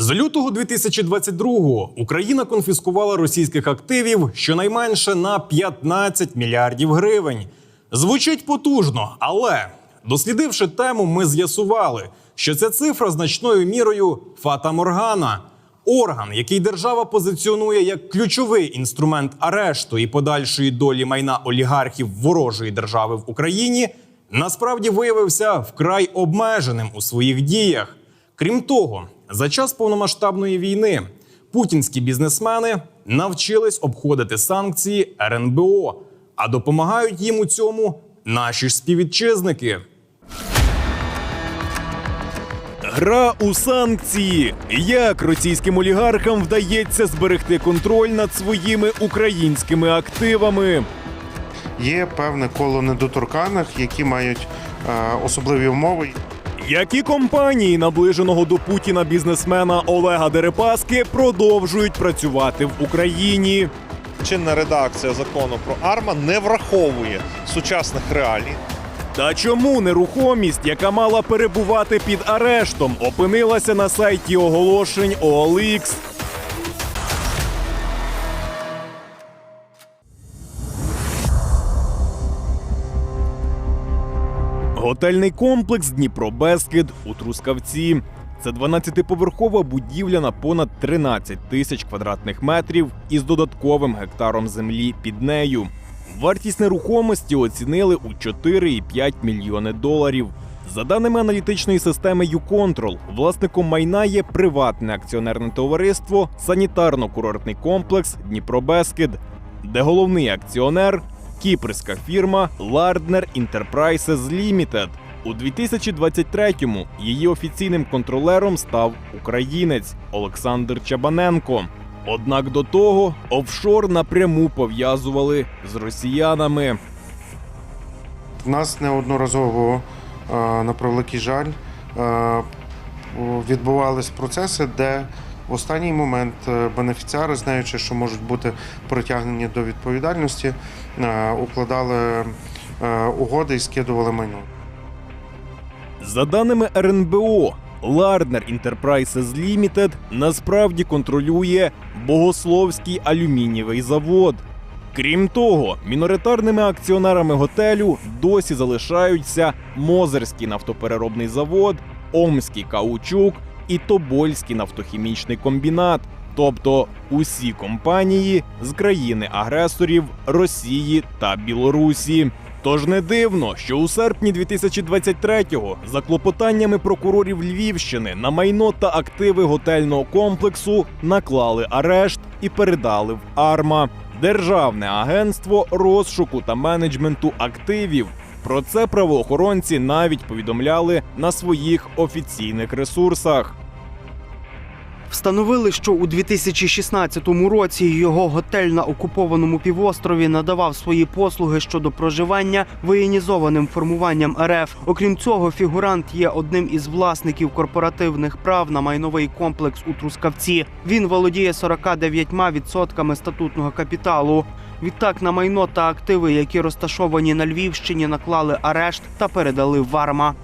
З лютого 2022-го Україна конфіскувала російських активів щонайменше на 15 мільярдів гривень. Звучить потужно, але дослідивши тему, ми з'ясували, що ця цифра значною мірою фата Моргана. Орган, який держава позиціонує як ключовий інструмент арешту і подальшої долі майна олігархів ворожої держави в Україні, насправді виявився вкрай обмеженим у своїх діях. Крім того, за час повномасштабної війни путінські бізнесмени навчились обходити санкції РНБО, а допомагають їм у цьому наші ж співвітчизники. Гра у санкції. Як російським олігархам вдається зберегти контроль над своїми українськими активами? Є певне коло недоторканих, які мають е, особливі умови. Які компанії наближеного до Путіна бізнесмена Олега Дерипаски продовжують працювати в Україні? чинна редакція закону про АРМА не враховує сучасних реалій. Та чому нерухомість, яка мала перебувати під арештом, опинилася на сайті оголошень OLX? Готельний комплекс Дніпро Бескид у Трускавці. Це 12-поверхова будівля на понад 13 тисяч квадратних метрів із додатковим гектаром землі під нею. Вартість нерухомості оцінили у 4,5 мільйони доларів. За даними аналітичної системи «Юконтрол», власником майна є приватне акціонерне товариство Санітарно-курортний комплекс Дніпробескид, де головний акціонер кіпрська фірма Lardner Enterprises Limited. У 2023-му її офіційним контролером став українець Олександр Чабаненко. Однак до того офшор напряму пов'язували з росіянами. В нас неодноразово, е, на превеликий жаль, е, відбувались процеси, де в останній момент е, бенефіціари, знаючи, що можуть бути притягнені до відповідальності, е, укладали е, угоди і скидували майно. За даними РНБО, Lardner Enterprises Limited насправді контролює Богословський алюмінієвий завод. Крім того, міноритарними акціонерами готелю досі залишаються Мозерський нафтопереробний завод, Омський каучук і Тобольський нафтохімічний комбінат, тобто усі компанії з країни-агресорів Росії та Білорусі. Тож не дивно, що у серпні 2023-го за клопотаннями прокурорів Львівщини на майно та активи готельного комплексу наклали арешт і передали в АРМА Державне агентство розшуку та менеджменту активів. Про це правоохоронці навіть повідомляли на своїх офіційних ресурсах. Встановили, що у 2016 році його готель на окупованому півострові надавав свої послуги щодо проживання воєнізованим формуванням РФ. Окрім цього, фігурант є одним із власників корпоративних прав на майновий комплекс у Трускавці. Він володіє 49% статутного капіталу. Відтак на майно та активи, які розташовані на Львівщині, наклали арешт та передали в АРМА.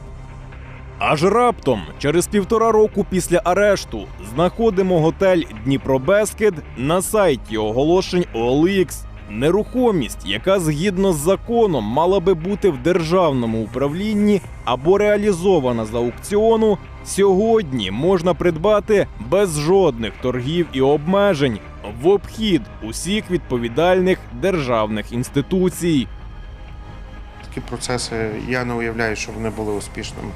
Аж раптом, через півтора року після арешту, знаходимо готель Дніпробескид на сайті оголошень OLX. Нерухомість, яка згідно з законом мала би бути в державному управлінні або реалізована за аукціону, сьогодні можна придбати без жодних торгів і обмежень в обхід усіх відповідальних державних інституцій. Такі процеси я не уявляю, що вони були успішними.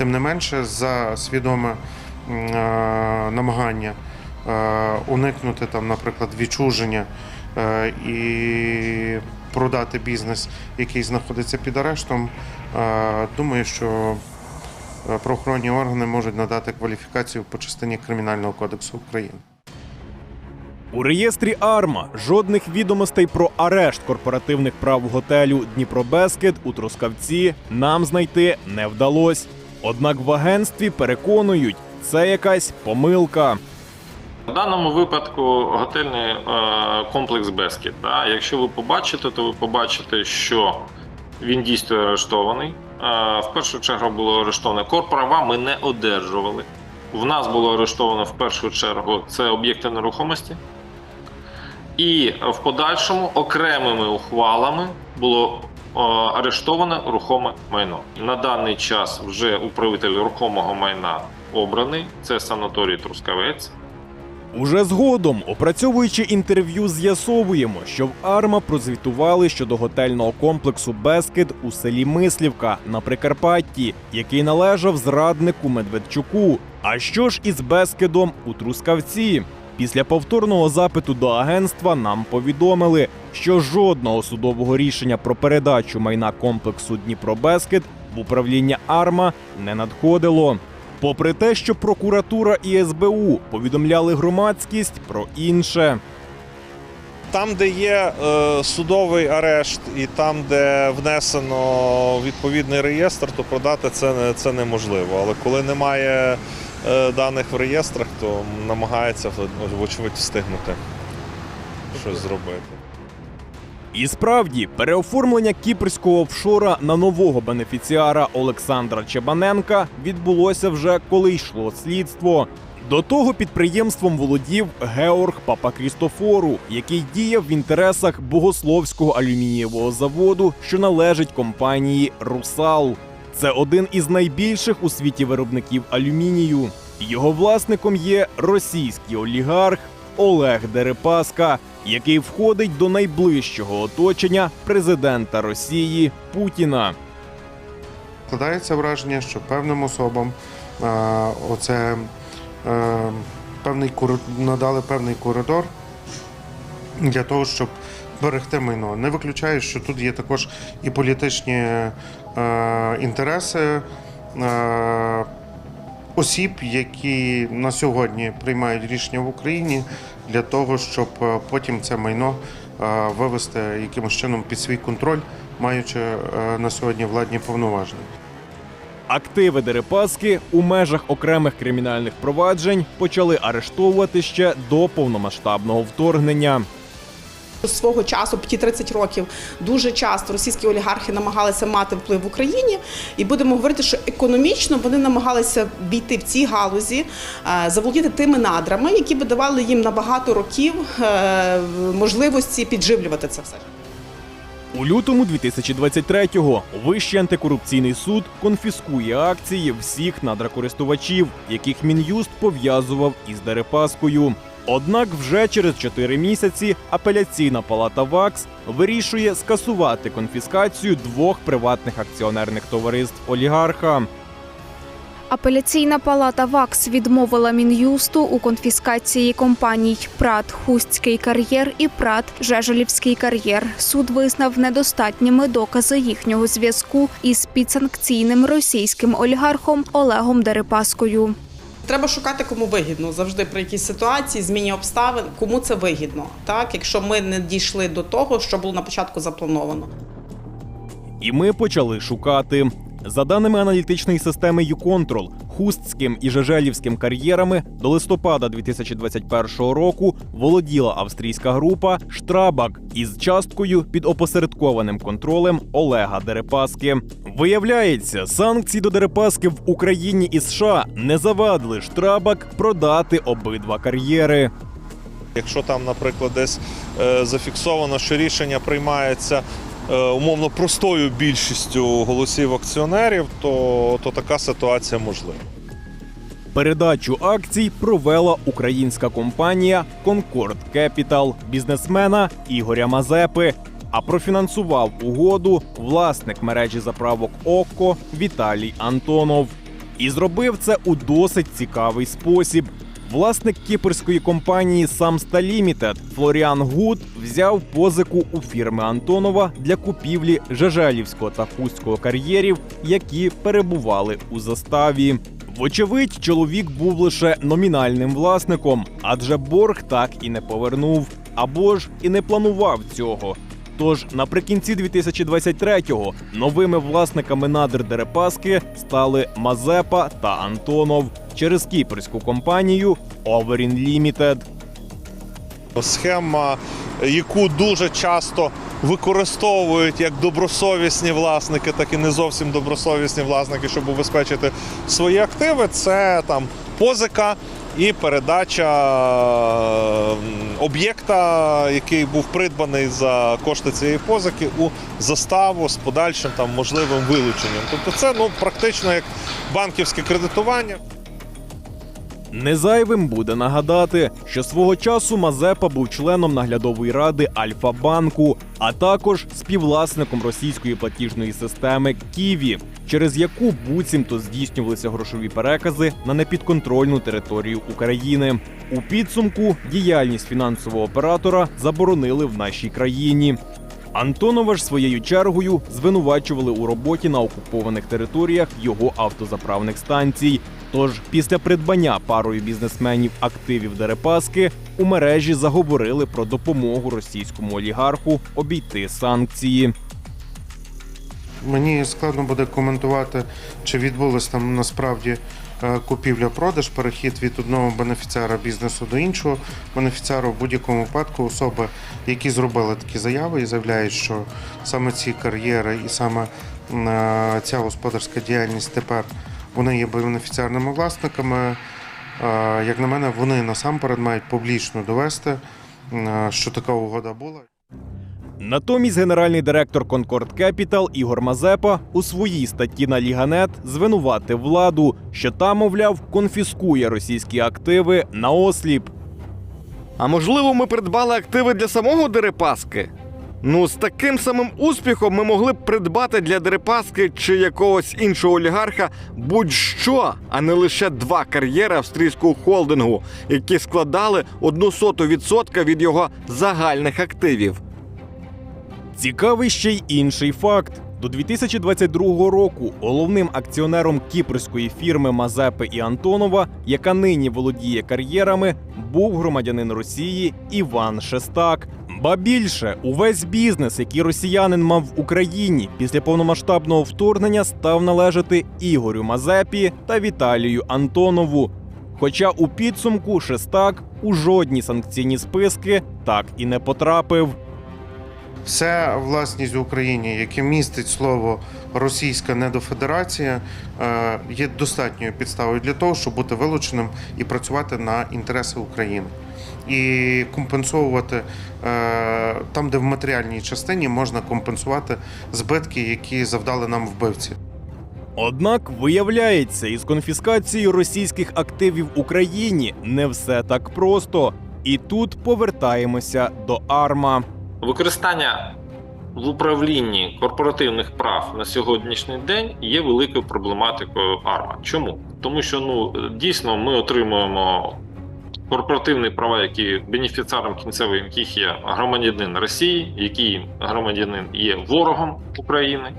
Тим не менше, за свідоме е, намагання е, уникнути там, наприклад, відчуження е, і продати бізнес, який знаходиться під арештом, думаю, що правоохоронні органи можуть надати кваліфікацію по частині Кримінального кодексу України. У реєстрі АРМА жодних відомостей про арешт корпоративних прав готелю Дніпробескид у Трускавці нам знайти не вдалось. Однак в агентстві переконують, це якась помилка. В даному випадку готельний е, комплекс Бескіт. Да? Якщо ви побачите, то ви побачите, що він дійсно арештований. Е, в першу чергу було арештоване корправа, ми не одержували. В нас було арештовано в першу чергу це об'єкти нерухомості, і в подальшому окремими ухвалами було арештоване рухоме майно. На даний час вже управитель рухомого майна обраний. Це санаторій Трускавець. Уже згодом, опрацьовуючи інтерв'ю, з'ясовуємо, що в АРМА прозвітували щодо готельного комплексу Бескид у селі Мислівка на Прикарпатті, який належав зраднику Медведчуку. А що ж із Бескидом у Трускавці? Після повторного запиту до агентства нам повідомили, що жодного судового рішення про передачу майна комплексу Дніпробескид в управління АРМА не надходило. Попри те, що прокуратура і СБУ повідомляли громадськість про інше. Там, де є е, судовий арешт, і там, де внесено відповідний реєстр, то продати це, це неможливо. Але коли немає даних в реєстрах, то намагається вочевидь встигнути щось зробити. І справді, переоформлення кіпрського офшора на нового бенефіціара Олександра Чебаненка відбулося вже коли йшло слідство. До того підприємством володів Георг Папакрістофору, який діяв в інтересах Богословського алюмінієвого заводу, що належить компанії Русал. Це один із найбільших у світі виробників алюмінію. Його власником є російський олігарх Олег Дерипаска, який входить до найближчого оточення президента Росії Путіна. Складається враження, що певним особам е, оце е, певний надали певний коридор для того, щоб берегти майно. Не виключаю, що тут є також і політичні е, інтереси. Е, Осіб, які на сьогодні приймають рішення в Україні для того, щоб е, потім це майно е, вивести якимось чином під свій контроль, маючи е, на сьогодні владні повноваження. Активи Дерипаски у межах окремих кримінальних проваджень почали арештовувати ще до повномасштабного вторгнення. Свого часу, ті 30 років, дуже часто російські олігархи намагалися мати вплив в Україні, і будемо говорити, що економічно вони намагалися війти в ці галузі, е, заволодіти тими надрами, які би давали їм на багато років е, можливості підживлювати це все. У лютому 2023-го Вищий антикорупційний суд конфіскує акції всіх надракористувачів, яких мін'юст пов'язував із Дерипаскою. Однак вже через 4 місяці апеляційна палата ВАКС вирішує скасувати конфіскацію двох приватних акціонерних товариств олігарха. Апеляційна палата ВАКС відмовила Мін'юсту у конфіскації компаній ПРАТ Хустський кар'єр і ПРАТ Жежелівський кар'єр. Суд визнав недостатніми докази їхнього зв'язку із підсанкційним російським олігархом Олегом Дерипаскою. Треба шукати, кому вигідно завжди при якійсь ситуації, зміні обставин, кому це вигідно, так якщо ми не дійшли до того, що було на початку заплановано. І ми почали шукати. За даними аналітичної системи YouControl, Хустським і Жежелівським кар'єрами до листопада 2021 року володіла австрійська група Штрабак із часткою під опосередкованим контролем Олега Дерипаски. Виявляється, санкції до Дерипаски в Україні і США не завадили Штрабак продати обидва кар'єри. Якщо там, наприклад, десь е, зафіксовано, що рішення приймається умовно простою більшістю голосів акціонерів, то, то така ситуація можлива. Передачу акцій провела українська компанія Concord Capital бізнесмена Ігоря Мазепи. А профінансував угоду власник мережі заправок ОККО Віталій Антонов. І зробив це у досить цікавий спосіб. Власник кіпрської компанії Самста Лімітед Флоріан Гуд взяв позику у фірми Антонова для купівлі Жежелівського та Хустського кар'єрів, які перебували у заставі. Вочевидь, чоловік був лише номінальним власником, адже борг так і не повернув, або ж і не планував цього. Тож наприкінці 2023-го новими власниками надр Дерипаски стали Мазепа та Антонов через кіпрську компанію Overin Limited. Схема, яку дуже часто використовують як добросовісні власники, так і не зовсім добросовісні власники, щоб убезпечити свої активи, це там позика і передача об'єкта, який був придбаний за кошти цієї позики, у заставу з подальшим там можливим вилученням. Тобто, це ну практично як банківське кредитування. Незайвим буде нагадати, що свого часу Мазепа був членом наглядової ради Альфа-банку, а також співвласником російської платіжної системи Ківі, через яку буцімто здійснювалися грошові перекази на непідконтрольну територію України. У підсумку діяльність фінансового оператора заборонили в нашій країні. Антонова ж своєю чергою звинувачували у роботі на окупованих територіях його автозаправних станцій. Тож після придбання парою бізнесменів активів Дерипаски у мережі заговорили про допомогу російському олігарху обійти санкції. Мені складно буде коментувати, чи відбулась там насправді е, купівля-продаж, перехід від одного бенефіціара бізнесу до іншого бенефіціара. В будь-якому випадку особи, які зробили такі заяви і заявляють, що саме ці кар'єри і саме е, ця господарська діяльність тепер вони є бенефіціарними власниками. Е, Як на мене, вони насамперед мають публічно довести, що така угода була. Натомість генеральний директор Concord Capital Ігор Мазепа у своїй статті на Ліганет звинуватив владу, що та, мовляв, конфіскує російські активи на осліп. А можливо, ми придбали активи для самого Дерипаски? Ну, з таким самим успіхом ми могли б придбати для Дерипаски чи якогось іншого олігарха будь-що, а не лише два кар'єри австрійського холдингу, які складали одну соту відсотка від його загальних активів. Цікавий ще й інший факт. До 2022 року головним акціонером кіпрської фірми Мазепи і Антонова, яка нині володіє кар'єрами, був громадянин Росії Іван Шестак. Ба більше, увесь бізнес, який росіянин мав в Україні після повномасштабного вторгнення, став належати Ігорю Мазепі та Віталію Антонову. Хоча у підсумку Шестак у жодні санкційні списки так і не потрапив. Все власність в Україні, яке містить слово Російська недофедерація, е, є достатньою підставою для того, щоб бути вилученим і працювати на інтереси України. І компенсовувати е, там, де в матеріальній частині можна компенсувати збитки, які завдали нам вбивці. Однак виявляється, із конфіскацією російських активів в Україні не все так просто. І тут повертаємося до АРМА. Використання в управлінні корпоративних прав на сьогоднішній день є великою проблематикою АРМА. Чому? Тому що ну дійсно ми отримуємо корпоративні права, які бенефіціаром кінцевим яких є громадянин Росії, який громадянин є ворогом України,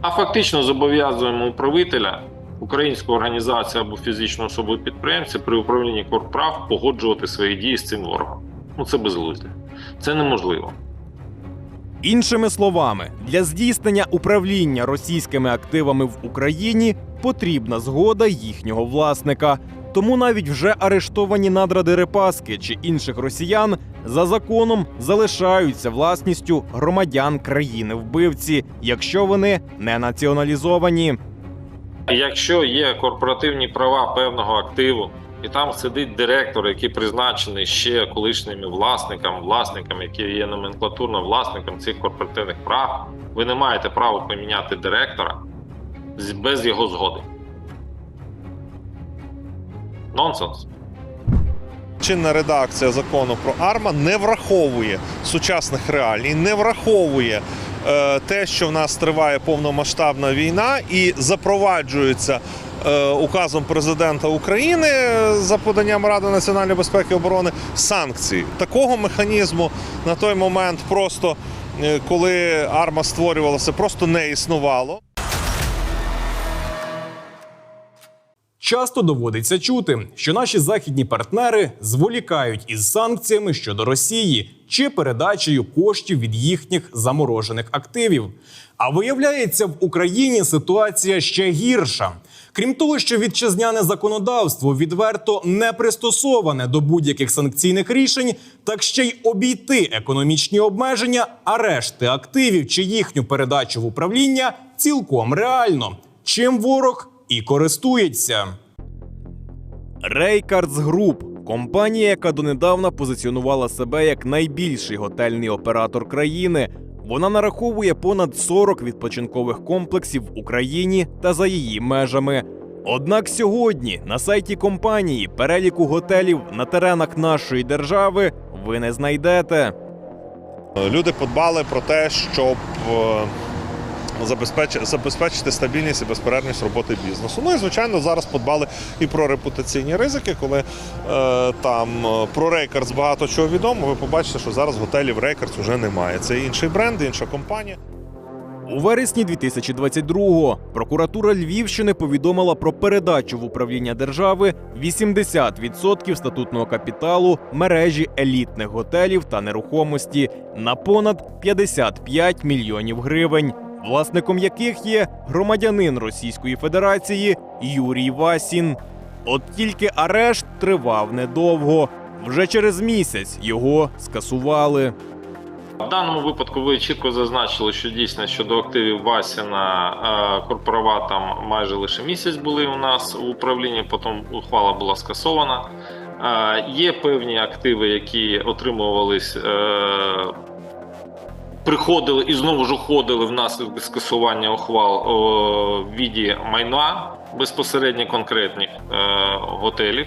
а фактично зобов'язуємо управителя. Українську організацію або фізичну особу підприємця при управлінні корправ погоджувати свої дії з цим ворогом. Ну це безглуздя. Це неможливо. Іншими словами, для здійснення управління російськими активами в Україні потрібна згода їхнього власника. Тому навіть вже арештовані надра Дерипаски чи інших росіян за законом залишаються власністю громадян країни вбивці, якщо вони не націоналізовані. Якщо є корпоративні права певного активу, і там сидить директор, який призначений ще колишніми власниками, власниками, які є номенклатурно власником цих корпоративних прав, ви не маєте права поміняти директора без його згоди. Нонсенс. Чинна редакція закону про АРМА не враховує сучасних реалій, не враховує е, те, що в нас триває повномасштабна війна, і запроваджується указом президента України е, за поданням Ради національної безпеки і оборони санкції. Такого механізму на той момент просто е, коли АРМА створювалася, просто не існувало. Часто доводиться чути, що наші західні партнери зволікають із санкціями щодо Росії чи передачею коштів від їхніх заморожених активів. А виявляється, в Україні ситуація ще гірша. Крім того, що вітчизняне законодавство відверто не пристосоване до будь-яких санкційних рішень, так ще й обійти економічні обмеження, арешти активів чи їхню передачу в управління цілком реально. Чим ворог і користується. Рейкардс Груп компанія, яка донедавна позиціонувала себе як найбільший готельний оператор країни. Вона нараховує понад 40 відпочинкових комплексів в Україні та за її межами. Однак сьогодні на сайті компанії переліку готелів на теренах нашої держави ви не знайдете. Люди подбали про те, щоб е, забезпечити стабільність і безперервність роботи бізнесу. Ну і звичайно, зараз подбали і про репутаційні ризики, коли е, там е, про Рейкардс багато чого відомо. Ви побачите, що зараз готелів Рейкардс вже немає. Це інший бренд, інша компанія. У вересні 2022-го прокуратура Львівщини повідомила про передачу в управління держави 80% статутного капіталу мережі елітних готелів та нерухомості на понад 55 мільйонів гривень, власником яких є громадянин Російської Федерації Юрій Васін. От тільки арешт тривав недовго. Вже через місяць його скасували. В даному випадку ви чітко зазначили, що дійсно щодо активів Васіна е, корпорова там майже лише місяць були у нас в управлінні, потім ухвала була скасована. Е, Є певні активи, які отримувались, е, приходили і знову ж уходили внаслідок скасування ухвал о, в віді майна безпосередньо конкретних е, готелів.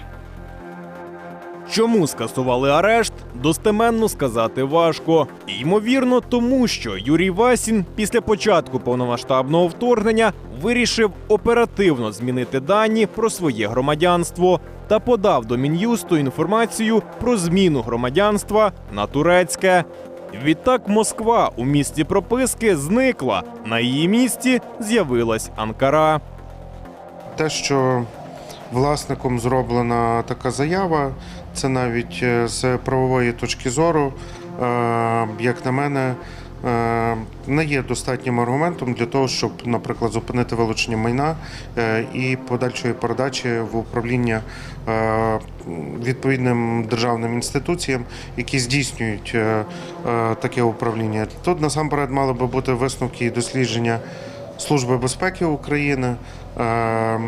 Чому скасували арешт, достеменно сказати важко. Ймовірно, тому що Юрій Васін після початку повномасштабного вторгнення вирішив оперативно змінити дані про своє громадянство та подав до мін'юсту інформацію про зміну громадянства на турецьке. Відтак Москва у місті прописки зникла. На її місці з'явилась Анкара. Те, що власником зроблена така заява, це навіть е, з правової точки зору, е, як на мене, не є достатнім аргументом для того, щоб, наприклад, зупинити вилучення майна е, і подальшої передачі в управління е, відповідним державним інституціям, які здійснюють е, е, таке управління. Тут насамперед мали би бути висновки і дослідження Служби безпеки України. Е,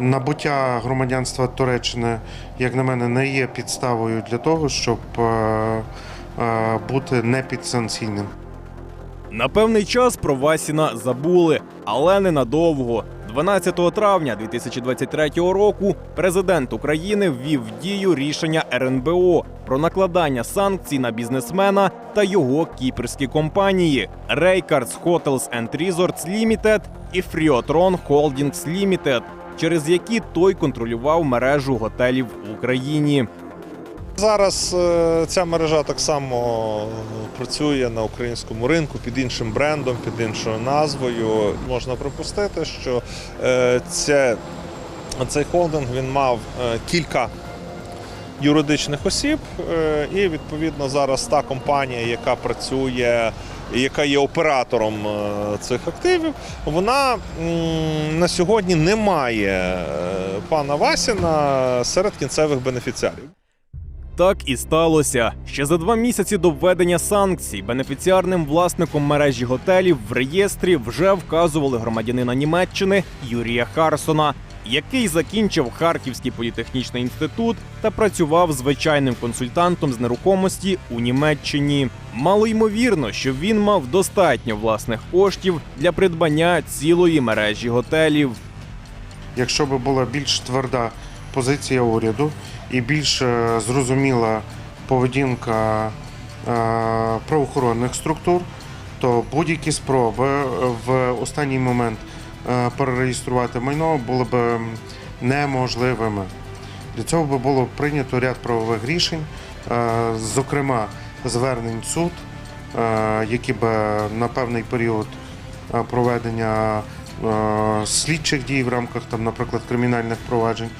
Набуття громадянства Туреччини, як на мене, не є підставою для того, щоб е, е, бути непідсанкційним. На певний час про Васіна забули, але ненадовго. 12 травня 2023 року президент України ввів в дію рішення РНБО про накладання санкцій на бізнесмена та його кіпрські компанії Raycards Hotels and Resorts Limited і Friotron Holdings Limited, через які той контролював мережу готелів в Україні. Зараз е, ця мережа так само працює на українському ринку під іншим брендом, під іншою назвою. Можна припустити, що е, це, цей холдинг він мав е, кілька юридичних осіб, е, і відповідно зараз та компанія, яка працює. Яка є оператором е, цих активів, вона на сьогодні не має е, пана Васіна серед кінцевих бенефіціарів. Так і сталося. Ще за два місяці до введення санкцій бенефіціарним власником мережі готелів в реєстрі вже вказували громадянина Німеччини Юрія Харсона, який закінчив Харківський політехнічний інститут та працював звичайним консультантом з нерухомості у Німеччині. Мало ймовірно, що він мав достатньо власних коштів для придбання цілої мережі готелів. Якщо би була більш тверда позиція уряду і більш е, зрозуміла поведінка е, правоохоронних структур, то будь-які спроби е, в останній момент перереєструвати майно були б неможливими. Для цього би було прийнято ряд правових рішень, зокрема звернень суд, які би на певний період проведення слідчих дій в рамках, там, наприклад, кримінальних проваджень,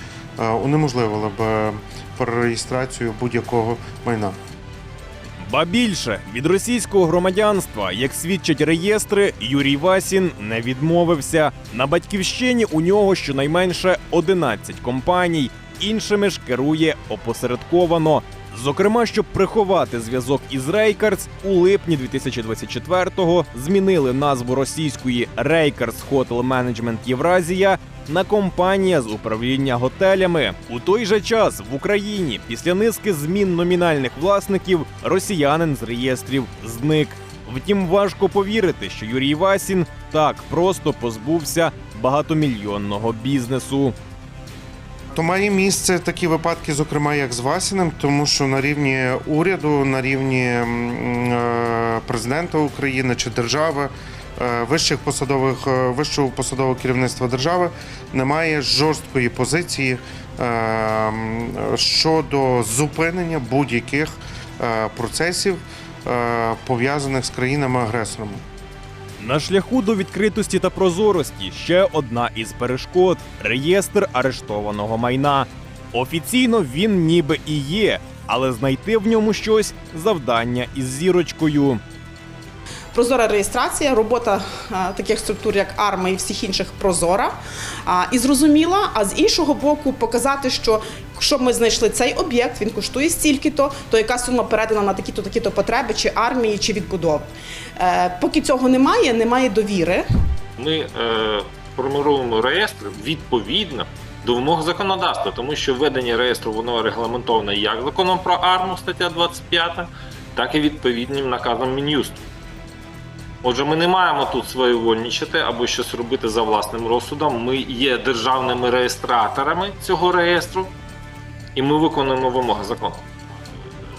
е, унеможливили б перереєстрацію будь-якого майна. Ба більше від російського громадянства, як свідчать реєстри, Юрій Васін не відмовився. На батьківщині у нього щонайменше 11 компаній. Іншими ж керує опосередковано. Зокрема, щоб приховати зв'язок із Рейкардс, у липні 2024-го змінили назву російської Рейкардс Hotel Management Євразія на компанія з управління готелями. У той же час в Україні після низки змін номінальних власників росіянин з реєстрів зник. Втім, важко повірити, що Юрій Васін так просто позбувся багатомільйонного бізнесу. То має місце такі випадки, зокрема як з Васіним, тому що на рівні уряду, на рівні е, президента України чи держави, е, вищих посадових е, вищого посадового керівництва держави немає жорсткої позиції щодо зупинення будь-яких процесів пов'язаних з країнами-агресорами. На шляху до відкритості та прозорості ще одна із перешкод реєстр арештованого майна. Офіційно він ніби і є, але знайти в ньому щось завдання із зірочкою. Прозора реєстрація, робота е, таких структур, як АРМА і всіх інших прозора і зрозуміла. А з іншого боку, показати, що якщо ми знайшли цей об'єкт, він коштує стільки-то, то яка сума передана на такі-то такі-то потреби, чи армії, чи відбудови. Е, поки цього немає, немає довіри. Ми е, формируємо реєстр відповідно до вимог законодавства, тому що введення реєстру воно регламентоване як законом про АРМУ, стаття 25, так і відповідним наказом Мін'юсту. Отже, ми не маємо тут своєвольничати або щось робити за власним розсудом. Ми є державними реєстраторами цього реєстру, і ми виконуємо вимоги закону.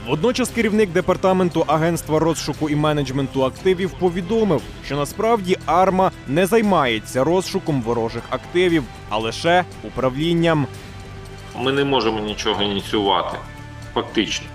Водночас керівник департаменту агентства розшуку і менеджменту активів повідомив, що насправді АРМА не займається розшуком ворожих активів, а лише управлінням. Ми не можемо нічого ініціювати, фактично.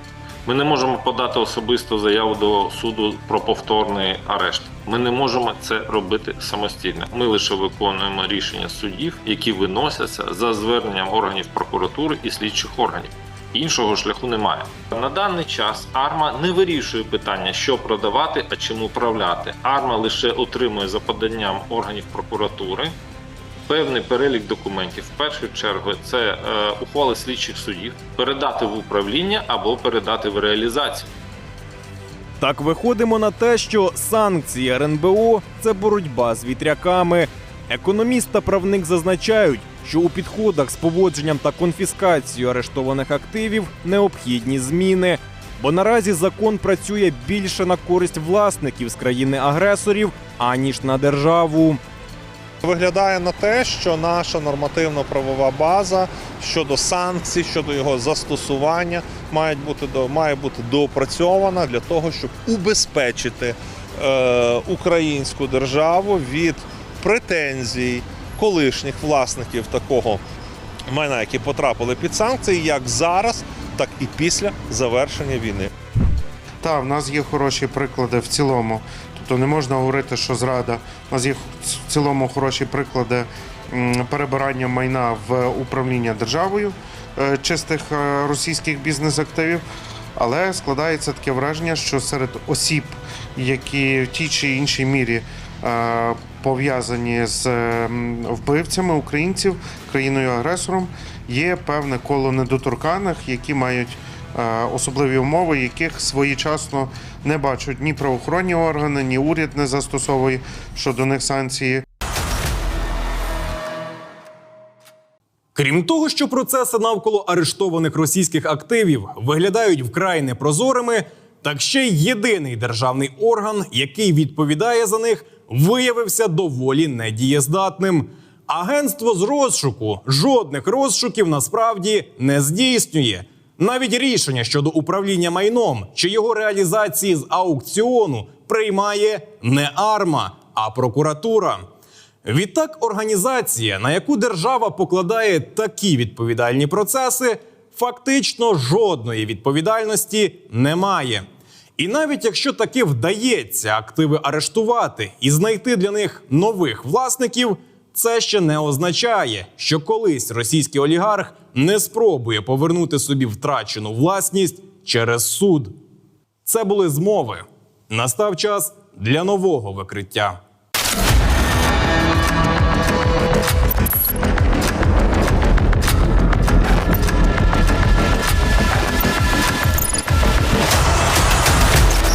Ми не можемо подати особисту заяву до суду про повторний арешт. Ми не можемо це робити самостійно. Ми лише виконуємо рішення судів, які виносяться за зверненням органів прокуратури і слідчих органів. Іншого шляху немає. На даний час АРМА не вирішує питання, що продавати, а чим управляти. АРМА лише отримує за поданням органів прокуратури певний перелік документів. В першу чергу це е, ухвали слідчих судів, передати в управління або передати в реалізацію. Так виходимо на те, що санкції РНБО це боротьба з вітряками. Економіст та правник зазначають, що у підходах з поводженням та конфіскацією арештованих активів необхідні зміни. Бо наразі закон працює більше на користь власників з країни-агресорів, аніж на державу. Виглядає на те, що наша нормативно-правова база щодо санкцій, щодо його застосування має бути до має бути доопрацьована для того, щоб убезпечити е, українську державу від претензій колишніх власників такого майна, які потрапили під санкції, як зараз, так і після завершення війни. Так, в нас є хороші приклади в цілому. Тобто не можна говорити, що зрада. У нас є в цілому хороші приклади перебирання майна в управління державою е, чистих е, російських бізнес-активів. Але складається таке враження, що серед осіб, які в тій чи іншій мірі е, пов'язані з вбивцями українців, країною-агресором, є певне коло недоторканих, які мають особливі умови, яких своєчасно не бачать ні правоохоронні органи, ні уряд не застосовує щодо них санкції. Крім того, що процеси навколо арештованих російських активів виглядають вкрай непрозорими, так ще й єдиний державний орган, який відповідає за них, виявився доволі недієздатним. Агентство з розшуку жодних розшуків насправді не здійснює. Навіть рішення щодо управління майном чи його реалізації з аукціону приймає не арма, а прокуратура. Відтак, організація, на яку держава покладає такі відповідальні процеси, фактично жодної відповідальності не має. І навіть якщо таки вдається активи арештувати і знайти для них нових власників, це ще не означає, що колись російський олігарх не спробує повернути собі втрачену власність через суд. Це були змови. Настав час для нового викриття.